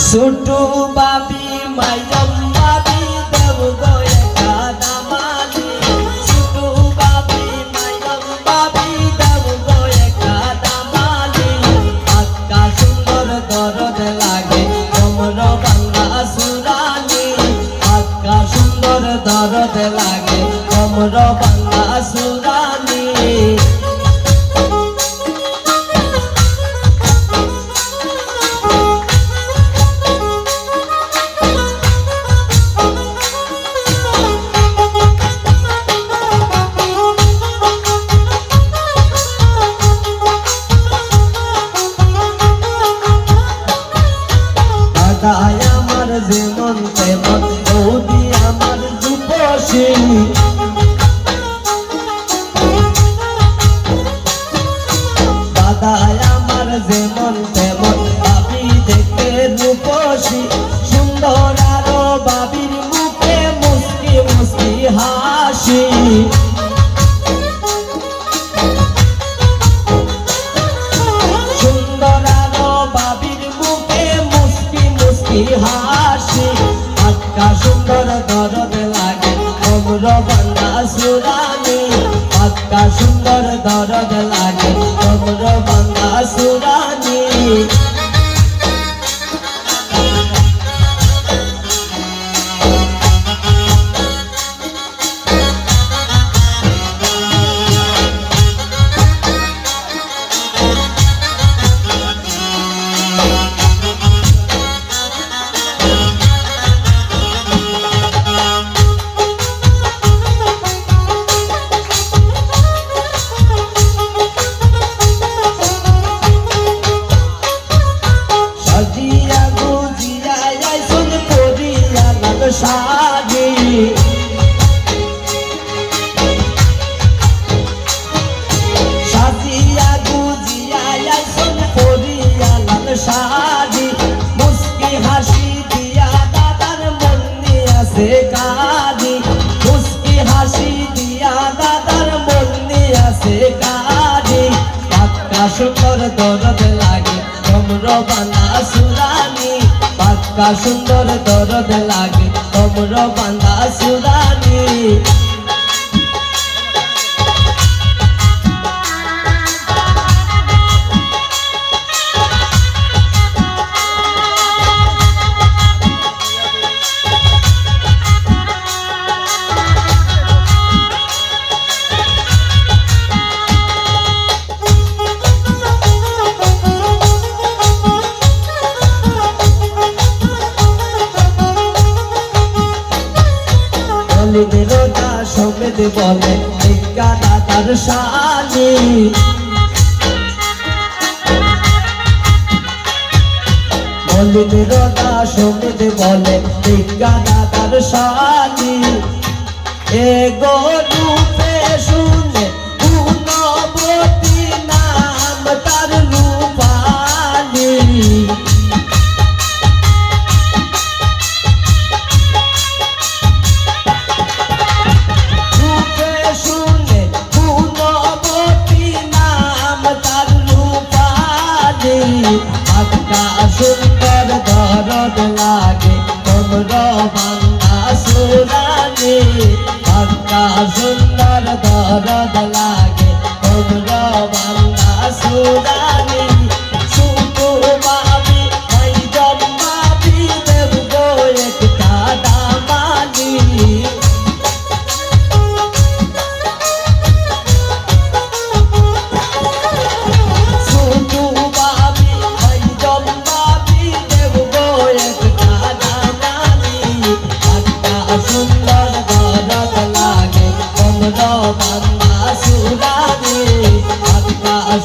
ছোটু বাবি মাইজম বাবি দেব গো একা দামালি ছোটু বাবি মাইজম বাবি দেব গো একা দামালি পাক্কা সুন্দর দরদ লাগে কমর বাংলা সুরানি পাক্কা সুন্দর দরদ লাগে কমর বাংলা সুরানি দাদাই আমার যেমন তেমন বৌদি আমার রূপসী। দাদাই আমার যেমন তেমন বাবি দেখতে রূপসী। সুন্দর আরও বাবির মুখে মুস্কি মুস্কি হাসি। আটকা সুন্দর দরদ লাগে। কোমর বাংলা সুরানি আটকা সুন্দর দরদ লাগে। সুন্দর দরদ লাগে। তোমর বানা সুরানি পাক্কা সুন্দর দরদ লাগে। তোমর বান্দা সুরানি বলিনি তা সমেত বলে টিকা দাদার শালি বলিনি তা সমেত বলে টিকা দাদার শালি এ গো রূপে সুন্দর দরদ লাগে তোমরা বাংলা সুরানি আত্মা সুন্দর দরদ লাগে।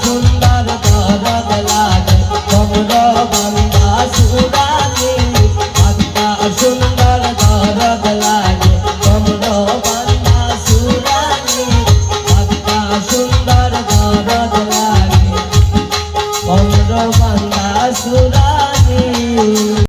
সুন্দর।